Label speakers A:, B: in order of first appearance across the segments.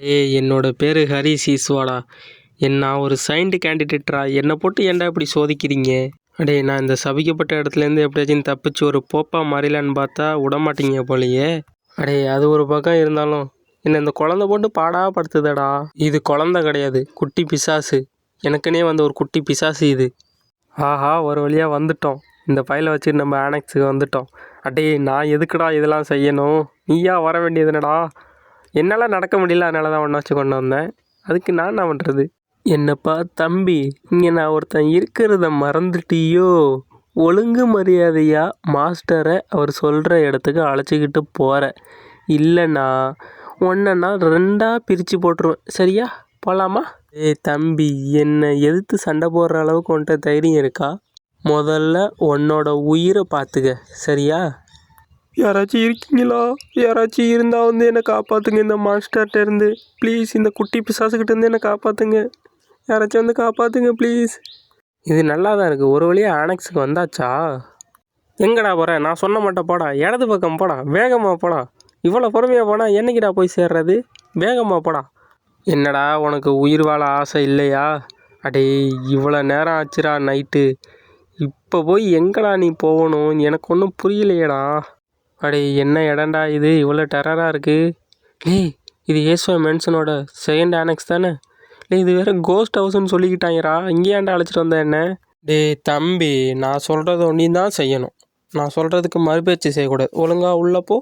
A: ஏ என்னோட பேர் ஹரி சீஸ்வாடா என் நான் ஒரு சைன்டு கேண்டிடேட்ரா என்னை போட்டு ஏன்டா இப்படி சோதிக்கிறீங்க? அடே நான் இந்த சபிக்கப்பட்ட இடத்துலேருந்து எப்படியாச்சும் தப்பிச்சு ஒரு போப்பா மாறிலான்னு பார்த்தா விடமாட்டீங்க போலயே. அடே அது ஒரு பக்கம் இருந்தாலும் என்ன இந்த குழந்த போட்டு பாடா படுத்துதடா. இது குழந்த கிடையாது குட்டி பிசாசு. எனக்குனே வந்த ஒரு குட்டி பிசாசு இது. ஆஹா ஒரு வழியாக வந்துட்டோம். இந்த ஃபைலை வச்சு நம்ம ஆனக்ஸுக்கு வந்துட்டோம். அடே நான் எதுக்குடா இதெல்லாம் செய்யணும்? நீயா வர வேண்டியது என்னடா? என்னால் நடக்க முடியல அதனால தான் ஒன்றா வச்சு கொண்டு வந்தேன். அதுக்கு நான் என்ன பண்ணுறது என்னப்பா தம்பி இங்கே நான் ஒருத்தன் இருக்கிறத மறந்துட்டியோ? ஒழுங்கு மரியாதையாக மாஸ்டரை அவர் சொல்கிற இடத்துக்கு அழைச்சிக்கிட்டு போகிற இல்லைன்னா ஒன்றை ரெண்டாக பிரித்து போட்டுருவேன். சரியா? போகலாமா ஏய் தம்பி என்னை எதிர்த்து சண்டை போடுற அளவுக்கு உன்கிட்ட தைரியம் இருக்கா? முதல்ல உன்னோட உயிரை பார்த்துக்க. சரியா? யாராச்சும் இருக்கீங்களா? யாராச்சும் இருந்தால் வந்து என்னை காப்பாற்றுங்க இந்த மாஸ்டர்கிட்ட இருந்து ப்ளீஸ் இந்த குட்டி பிசாசுக்கிட்ட இருந்து என்னை காப்பாற்றுங்க யாராச்சும் வந்து காப்பாற்றுங்க ப்ளீஸ் இது நல்லா தான் இருக்குது ஒரு வழியாக ஆனக்ஸுக்கு வந்தாச்சா? எங்கடா போகிற நான் சொன்ன மாட்டேன் போடா. இடது பக்கம் போடா. வேகமாக போடா. இவ்வளோ பொறுமையாக போனால் என்னைக்குடா போய் சேர்றது? வேகமாக போடா. என்னடா உனக்கு உயிர் வாழ ஆசை இல்லையா? அடே இவ்வளோ நேரம் ஆச்சுடா நைட்டு. இப்போ போய் எங்கடா நீ போகணும்? எனக்கு ஒன்றும் புரியலையேடா. அடே என்ன இடம்டா இது? இவ்வளோ டெரராக இருக்குது டேய் இது ஏசுவ மென்ஷனோட செகண்ட் ஆனக்ஸ் தானே? டேய் இது வேறு கோஸ்ட் ஹவுஸ்னு சொல்லிக்கிட்டாங்கடா இங்கேயாண்டா அழைச்சிட்டு வந்த என்ன? டேய் தம்பி நான் சொல்கிறத ஒன்றி தான் செய்யணும். நான் சொல்கிறதுக்கு மறுபயிற்சி செய்யக்கூடாது. ஒழுங்காக உள்ளப்போ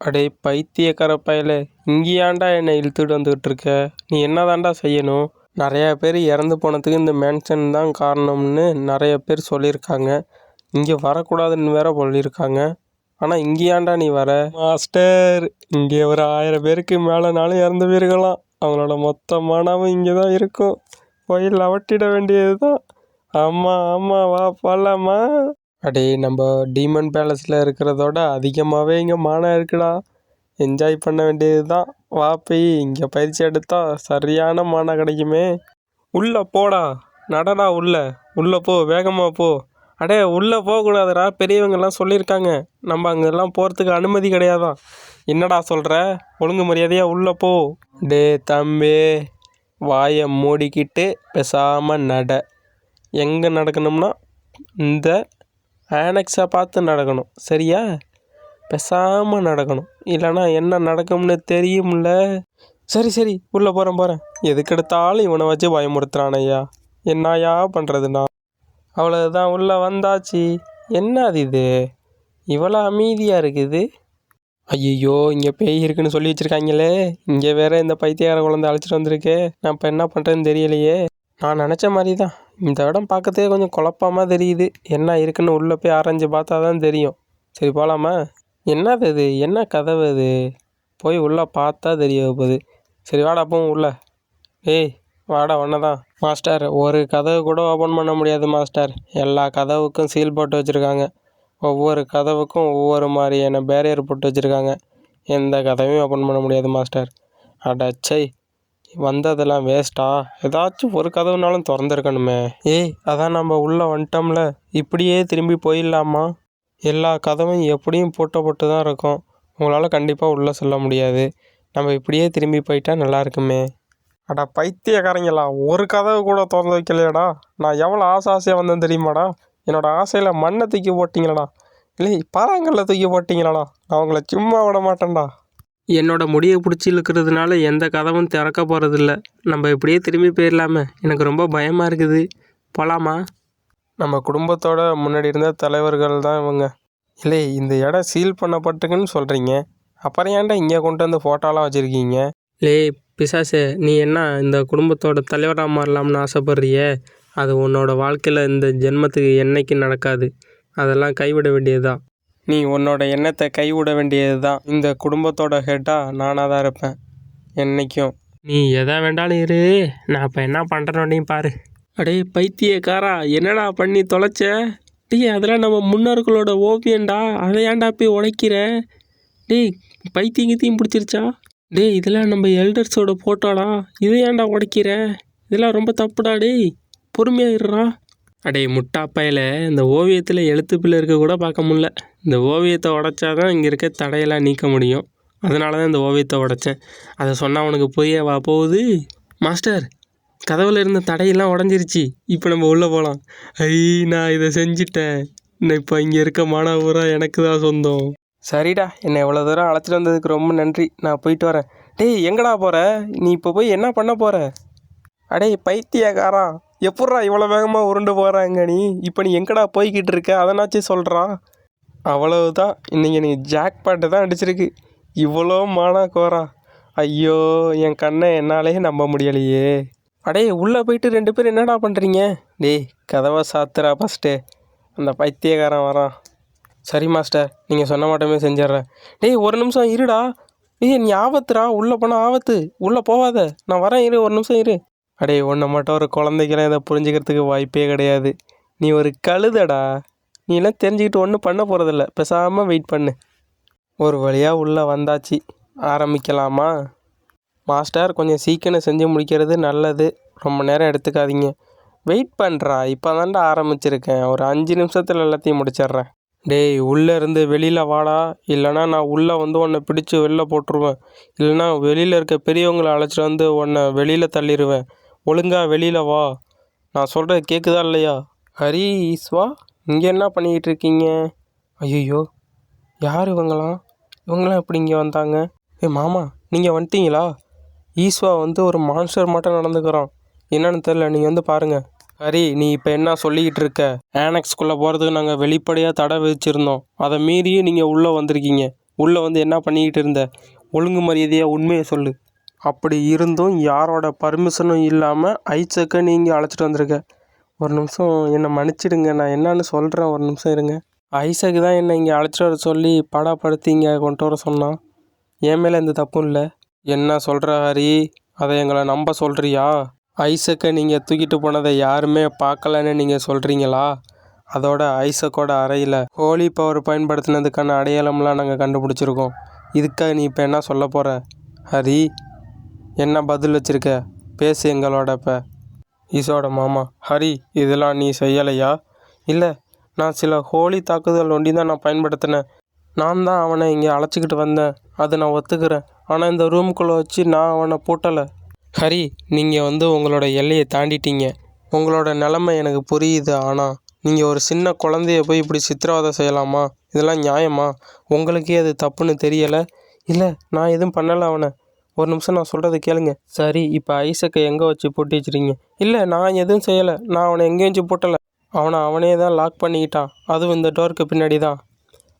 A: அடே பைத்தியக்கார பயலே இங்கேயாண்டா என்னை இழுத்துட்டு வந்துக்கிட்டு இருக்க? நீ என்னதான்டா செய்யணும்? நிறையா பேர் இறந்து போனதுக்கு இந்த மேன்ஷன் தான் காரணம்னு நிறைய பேர் சொல்லியிருக்காங்க. இங்கே வரக்கூடாதுன்னு வேற சொல்லியிருக்காங்க. ஆனால் இங்கேயாண்டா நீ வர? மாஸ்டர் இங்கே ஒரு ஆயிரம் பேருக்கு மேலேனாலும் இறந்து போயிருக்கலாம் அவங்களோட மொத்த மனமும் இங்கே தான் இருக்கும். போய் லவட்டிட வேண்டியது தான் ஆமாம் ஆமாம் வா போகலாமா அடே நம்ம டீமன் பேலஸில் இருக்கிறதோட அதிகமாகவே இங்கே மானம் இருக்குடா. என்ஜாய் பண்ண வேண்டியது தான் வா போய் இங்கே பயிற்சி எடுத்தா சரியான மானம் கிடைக்குமே. உள்ளே போடா. நடடா உள்ள. உள்ளே போ வேகமாக போ. அடே உள்ளே போகக்கூடாதுடா. பெரியவங்கெல்லாம் சொல்லியிருக்காங்க. நம்ம அங்கெல்லாம் போகிறதுக்கு அனுமதி கிடையாதான். என்னடா சொல்கிற ஒழுங்கு மரியாதையாக உள்ளே போ. டே தம்பி. வாயை மூடிக்கிட்டு பேசாமல் நட. எங்கே நடக்கணும்னா இந்த ஆனக்ஸை பார்த்து நடக்கணும். சரியா? பேசாமல் நடக்கணும். இல்லைனா என்ன நடக்கும்னு தெரியும்ல. சரி சரி. உள்ளே போகிறேன் போகிறேன் எதுக்கெடுத்தாலும் இவனை வச்சு பயமுறுத்துறான் ஐயா என்னையா பண்ணுறதுண்ணா அவ்வளவுதான் உள்ளே வந்தாச்சு. என்னது இது? இவ்வளோ அமைதியாக இருக்குது. ஐயோ இங்கே பேய் இருக்குன்னு சொல்லி வச்சுருக்காங்களே. இங்கே வேற இந்த பைத்தியகார குழந்தை அழைச்சிட்டு வந்திருக்கே. நான் இப்போ என்ன பண்ணுறேன்னு தெரியலையே. நான் நினச்ச மாதிரி தான் இந்த இடம் பார்க்கறதே கொஞ்சம் குழப்பமாக தெரியுது. என்ன இருக்குன்னு உள்ளே போய் ஆராய்ஞ்சு பார்த்தா தான் தெரியும். சரி போகலாமா என்னது இது? என்ன கதவு அது போய் உள்ளே பார்த்தா தெரிய போகுது. சரி வாடா போவோம் உள்ள. ஏய் வாடா ஒன்று தான் மாஸ்டர் ஒரு கதவு கூட ஓப்பன் பண்ண முடியாது மாஸ்டர். எல்லா கதவுக்கும் சீல் போட்டு வச்சுருக்காங்க. ஒவ்வொரு கதவுக்கும் ஒவ்வொரு மாதிரியான பேரியர் போட்டு வச்சுருக்காங்க. எந்த கதவையும் ஓப்பன் பண்ண முடியாது மாஸ்டர். அடச்சை வந்ததெல்லாம் வேஸ்ட்டா ஏதாச்சும் ஒரு கதவுனாலும் திறந்துருக்கணுமே. ஏய் அதான் நம்ம உள்ளே வந்துட்டோம்ல. இப்படியே திரும்பி போயிடலாமா? எல்லா கதவும் எப்படியும் போட்ட தான் இருக்கும். உங்களால் கண்டிப்பாக உள்ளே சொல்ல முடியாது. நம்ம இப்படியே திரும்பி போயிட்டா நல்லா இருக்குமே. அடா பைத்தியக்காரங்களா? ஒரு கதவு கூட திறந்து வைக்கலையாடா. நான் எவ்வளோ ஆசை ஆசையாக வந்தேன் தெரியுமாடா? என்னோட ஆசையில் மண்ணை தூக்கி போட்டிங்களடா. இல்லை பாறாங்கல்ல தூக்கி போட்டிங்களடா. நான் உங்களை சும்மா விட மாட்டேன்டா. என்னோட முடியை பிடிச்சி இழுக்கிறதுனால எந்த கதவும் திறக்க போகிறதில்ல நம்ம இப்படியே திரும்பி போயிடலாமே. எனக்கு ரொம்ப பயமாக இருக்குது. போகலாமா நம்ம குடும்பத்தோட முன்னாடி இருந்த தலைவர்கள் தான் இவங்க. இல்லை இந்த இடம் சீல் பண்ணப்பட்டிருக்குன்னு சொல்கிறீங்க அப்புறம் ஏன்டா இங்கே கொண்டு வந்து ஃபோட்டோலாம் வச்சுருக்கீங்க? லே பிசாசே நீ என்ன இந்த குடும்பத்தோட தலைவராக மாறலாம்னு ஆசைப்படுறியே? அது உன்னோட வாழ்க்கையில் இந்த ஜென்மத்துக்கு என்னைக்கு நடக்காது. அதெல்லாம் கைவிட வேண்டியதுதான். நீ உன்னோட எண்ணத்தை கைவிட வேண்டியது தான் இந்த குடும்பத்தோட ஹெட்டாக நானாக தான் இருப்பேன். என்னைக்கும். நீ எதை வேண்டாலும் இரு. நான் இப்போ என்ன பண்ணுறேன்னு பாரு. அடே பைத்தியக்காரா என்னடா பண்ணி தொலைச்ச? டேய் அதெல்லாம் நம்ம முன்னோர்களோட ஓவியம்டா. அதை ஏன்டா போய் உழைக்கிற டேய் பைத்தியம் பிடிச்சிருச்சா? டேய் இதெல்லாம் நம்ம எல்டர்ஸோட ஃபோட்டோடா இது ஏன்டா உடைக்கிற? இதெல்லாம் ரொம்ப தப்புடா டேய். பொறுமையாயிடுறா அடே முட்டா முட்டாப்பையில் இந்த ஓவியத்தில் எழுத்து பிள்ளை இருக்க கூட பார்க்க முடில இந்த ஓவியத்தை உடைச்சாதான் இங்கே இருக்க தடையெல்லாம் நீக்க முடியும். அதனால தான் இந்த ஓவியத்தை உடைச்சேன். அதை சொன்னால் அவனுக்கு புரியவா? வா போகுது. மாஸ்டர் கதவில் இருந்த தடையெல்லாம் உடஞ்சிருச்சு. இப்போ நம்ம உள்ளே போகலாம் ஐ நான் இதை செஞ்சிட்டேன். நான் இப்போ இங்கே இருக்க மாணவரா? எனக்கு தான் சொந்தம். சரிடா என்னை எவ்வளோ தூரம் அழைச்சிட்டு வந்ததுக்கு ரொம்ப நன்றி. நான் போயிட்டு வரேன். டேய் எங்கடா போகிற நீ இப்போ போய் என்ன பண்ண போகிற அடே பைத்தியக்காரா எப்பட்றா இவ்வளோ வேகமாக உருண்டு போகிறாங்க நீ? இப்போ நீ எங்கடா போய்கிட்டு இருக்க? அதனாச்சும் சொல்கிறா அவ்வளவுதான். இன்றைக்கி நீ ஜாக் பாட்டு தான் அடிச்சிருக்கு. இவ்வளோ மானா கோரா. ஐயோ என் கண்ணை என்னாலே நம்ப முடியலையே. அடே உள்ளே போயிட்டு ரெண்டு பேரும் என்னடா பண்ணுறீங்க டேய் கதவை சாத்துறா ஃபஸ்ட்டு அந்த பைத்தியக்காரன் வரான். சரி மாஸ்டர். நீங்கள் சொன்ன மாட்டோமே செஞ்சிட்றேன் டேய் ஒரு நிமிஷம் இருடா. ஏய் நீ ஆபத்துடா. உள்ளே போனால் ஆபத்து. உள்ளே போகாத. நான் வரேன் இரு. ஒரு நிமிஷம் இரு. அடே உன்னை மட்டும் ஒரு குழந்தைக்கெல்லாம் இதை புரிஞ்சுக்கிறதுக்கு வாய்ப்பே கிடையாது. நீ ஒரு கழுதடா. நீ எல்லாம் தெரிஞ்சுக்கிட்டு ஒன்றும் பண்ண போகிறதில்ல பேசாமல் வெயிட் பண்ணு. ஒரு வழியாக உள்ளே வந்தாச்சு. ஆரம்பிக்கலாமா? மாஸ்டர் கொஞ்சம் சீக்கிரம் செஞ்சு முடிக்கிறது நல்லது. ரொம்ப நேரம் எடுத்துக்காதீங்க. வெயிட் பண்ணுறா இப்போ தாண்டா ஆரம்பிச்சிருக்கேன். ஒரு அஞ்சு நிமிஷத்தில் எல்லாத்தையும் முடிச்சிடுறேன் டேய் உள்ளே இருந்து வெளியில் வாடா. இல்லைனா நான் உள்ளே வந்து உன்னை பிடிச்சி வெளில போட்டுருவேன். இல்லைனா வெளியில் இருக்க பெரியவங்களை அழைச்சிட்டு வந்து உன்னை வெளியில் தள்ளிடுவேன். ஒழுங்கா வெளியில் வா. நான் சொல்கிறது கேட்குதா இல்லையா? ஹரி ஈஸ்வா இங்கே என்ன பண்ணிக்கிட்டு இருக்கீங்க? ஐயோ யார் இவங்களாம்? இவங்களாம் எப்படி இங்கே வந்தாங்க? ஏ மாமா நீங்கள் வந்துட்டீங்களா? ஈஸ்வா வந்து ஒரு மான்ஸ்டர் மட்டும் நடந்துக்கிறான். என்னன்னு தெரில நீங்கள் வந்து பாருங்கள் ஹரி நீ இப்போ என்ன சொல்லிக்கிட்டு இருக்க? ஆனக்ஸ்குள்ளே போகிறதுக்கு நாங்கள் வெளிப்படையாக தடை விதிச்சிருந்தோம். அதை மீறியும் நீங்கள் உள்ளே வந்திருக்கீங்க. உள்ளே வந்து என்ன பண்ணிக்கிட்டு இருந்த? ஒழுங்கு மரியாதையாக உண்மையை சொல்லு. அப்படி இருந்தும் யாரோட பர்மிஷனும் இல்லாமல் ஐச்சக்கை நீங்கள் அழைச்சிட்டு வந்திருக்க. ஒரு நிமிஷம் என்னை மன்னிச்சிடுங்க. நான் என்னன்னு சொல்கிறேன் ஒரு நிமிஷம் இருங்க. ஐசக்கு தான் என்னை இங்கே அழைச்சிட்டு வர சொல்லி படப்படுத்தி இங்கே கொண்டு வர சொன்னான். என் மேலே எந்த தப்பும் இல்லை. என்ன சொல்கிற ஹரி? அதை எங்களை நம்ப சொல்கிறியா ஐசக்கை நீங்கள் தூக்கிட்டு போனதை யாருமே பார்க்கலன்னு நீங்கள் சொல்கிறீங்களா அதோட ஐசக்கோட அறையில் ஹோலி பவர் பயன்படுத்தினதுக்கான அடையாளம்லாம் நாங்கள் கண்டுபிடிச்சிருக்கோம். இதுக்காக நீ இப்போ என்ன சொல்ல போகிற ஹரி என்ன பதில் வச்சுருக்க? பேசு எங்களோட இப்போ. ஈசோட மாமா ஹரி இதெல்லாம் நீ செய்யலையா? இல்லை நான் சில ஹோலி தாக்குதல் ஒண்டி தான் நான் பயன்படுத்தினேன். நான் தான் அவனை இங்கே அழைச்சிக்கிட்டு வந்தேன். அதை நான் ஒத்துக்கிறேன். ஆனால் இந்த ரூம்குள்ளே வச்சு நான் அவனை பூட்டலை. ஹரி நீங்கள் வந்து உங்களோட எல்லையை தாண்டிட்டீங்க. உங்களோட நிலமை எனக்கு புரியுது ஆனால் நீங்கள் ஒரு சின்ன குழந்தைய போய் இப்படி சித்திரவதை செய்யலாமா? இதெல்லாம் நியாயமா? உங்களுக்கே அது தப்புன்னு தெரியலை? இல்லை நான் எதுவும் பண்ணலை அவனை. ஒரு நிமிஷம் நான் சொல்கிறத கேளுங்க. சரி இப்போ ஐசக்கை எங்கே வச்சு போட்டு வச்சிருக்கீங்க? இல்லை நான் எதுவும் செய்யலை. நான் அவனை எங்கேயும் வச்சு போட்டலை. அவனை அவனே தான் லாக் பண்ணிக்கிட்டான். அதுவும் இந்த டோருக்கு பின்னாடி தான்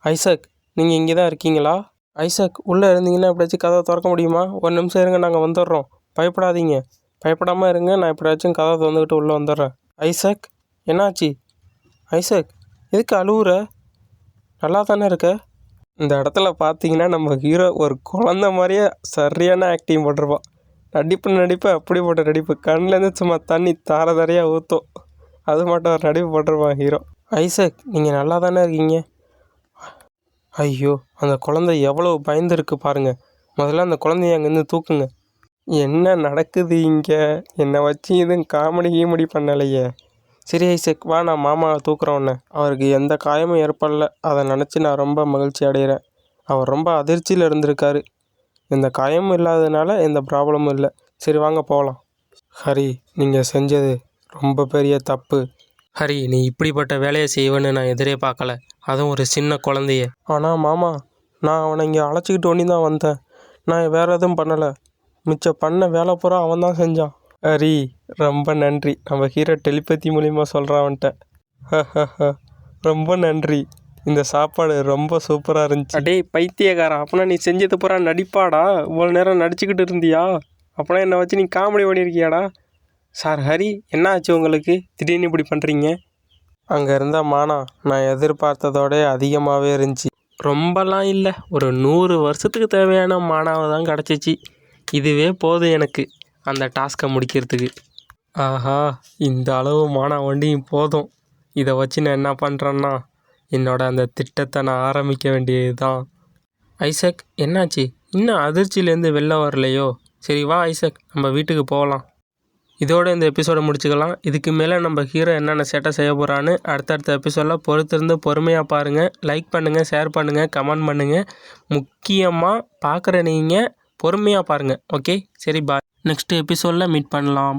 A: ஐசக் நீங்கள் இங்கே தான் இருக்கீங்களா? ஐசக் உள்ளே இருந்தீங்கன்னா எப்படியாச்சும் கதவை திறக்க முடியுமா? ஒரு நிமிஷம் இருங்க நாங்கள் வந்துடுறோம். பயப்படாதீங்க. பயப்படாமல் இருங்க. நான் எப்படியாச்சும் கதை திறந்துக்கிட்டு உள்ளே வந்துடுறேன். ஐசக் என்னாச்சு? ஐசக் எதுக்கு அழுவுற? நல்லா தானே இருக்க? இந்த இடத்துல பார்த்தீங்கன்னா நம்ம ஹீரோ ஒரு குழந்த மாதிரியே சரியான ஆக்டிங் போட்டிருப்பான். நடிப்பு நடிப்பு அப்படிப்பட்ட நடிப்பு. கண்ணிலேருந்து சும்மா தண்ணி தார தாரையாக ஊற்றும் அது மட்டும் ஒரு நடிப்பு போட்டிருப்பான் ஹீரோ ஐசக் நீங்கள் நல்லா தானே இருக்கீங்க? ஐயோ அந்த குழந்தை எவ்வளோ பயந்துருக்கு பாருங்கள் முதல்ல அந்த குழந்தைய அங்கேருந்து தூக்குங்க. என்ன நடக்குது இங்கே? என்னை வச்சு எதுவும் காமெடி கீமெடி பண்ணலையே. சரி ஐசக் வா நான் மாமாவை தூக்குறேன் உன்னை. அவருக்கு எந்த காயமும் ஏற்படல. அதை நினச்சி நான் ரொம்ப மகிழ்ச்சி அடைகிறேன். அவர் ரொம்ப அதிர்ச்சியில் இருந்திருக்காரு. எந்த காயமும் இல்லாததுனால எந்த ப்ராப்ளமும் இல்லை. சரி வாங்க போகலாம். ஹரி நீங்கள் செஞ்சது ரொம்ப பெரிய தப்பு. ஹரி நீ இப்படிப்பட்ட வேலையை செய்வேன்னு நான் எதிரே பார்க்கல. அதுவும் ஒரு சின்ன குழந்தைய. ஆனால் மாமா நான் அவனை இங்கே அழைச்சிக்கிட்டு ஒண்டி தான் வந்தேன். நான் வேறு எதுவும் பண்ணலை. மிச்சம் பண்ண வேலை பூரா அவன் தான் செஞ்சான். ஹரி ரொம்ப நன்றி. நம்ம ஹீரோ டெலிபதி மூலிமா சொல்கிறான் அவன்கிட்ட. ரொம்ப நன்றி. இந்த சாப்பாடு ரொம்ப சூப்பராக இருந்துச்சு. அடே பைத்தியக்காரன் அப்பனா நீ செஞ்சது பூரா நடிப்பாடா? இவ்வளோ நேரம் நடிச்சுக்கிட்டு இருந்தியா? அப்பனா என்னை வச்சு நீ காமெடி பண்ணியிருக்கியாடா? சார் ஹரி என்ன ஆச்சு உங்களுக்கு? திடீர்னு இப்படி பண்ணுறீங்க அங்கே இருந்த மானா நான் எதிர்பார்த்ததோட அதிகமாகவே இருந்துச்சு. ரொம்பலாம் இல்லை. ஒரு நூறு வருஷத்துக்கு தேவையான மானாவை தான் கிடச்சிச்சு. இதுவே போதும் எனக்கு அந்த டாஸ்க்கை முடிக்கிறதுக்கு. ஆஹா இந்த அளவு மானா வண்டியும் போதும். இதை வச்சு நான் என்ன பண்ணுறேன்னா என்னோட அந்த திட்டத்தை நான் ஆரம்பிக்க வேண்டியது தான் ஐசக் என்னாச்சு? இன்னும் அதிர்ச்சியிலேருந்து வெளில வரலையோ? சரி வா ஐசக் நம்ம வீட்டுக்கு போகலாம். இதோட இந்த எபிசோடை முடிச்சுக்கலாம். இதுக்கு மேலே நம்ம ஹீரோ என்னென்ன சேட்டை செய்ய போகிறான்னு அடுத்தடுத்த எபிசோடில் பொறுத்திருந்து பொறுமையாக பாருங்கள் லைக் பண்ணுங்கள் ஷேர் பண்ணுங்கள் கமெண்ட் பண்ணுங்கள் முக்கியமாக பார்க்குற நீங்கள் பொறுமையாக பாருங்கள் ஓகே சரி பாய் நெக்ஸ்ட் எபிசோடில் மீட் பண்ணலாம்.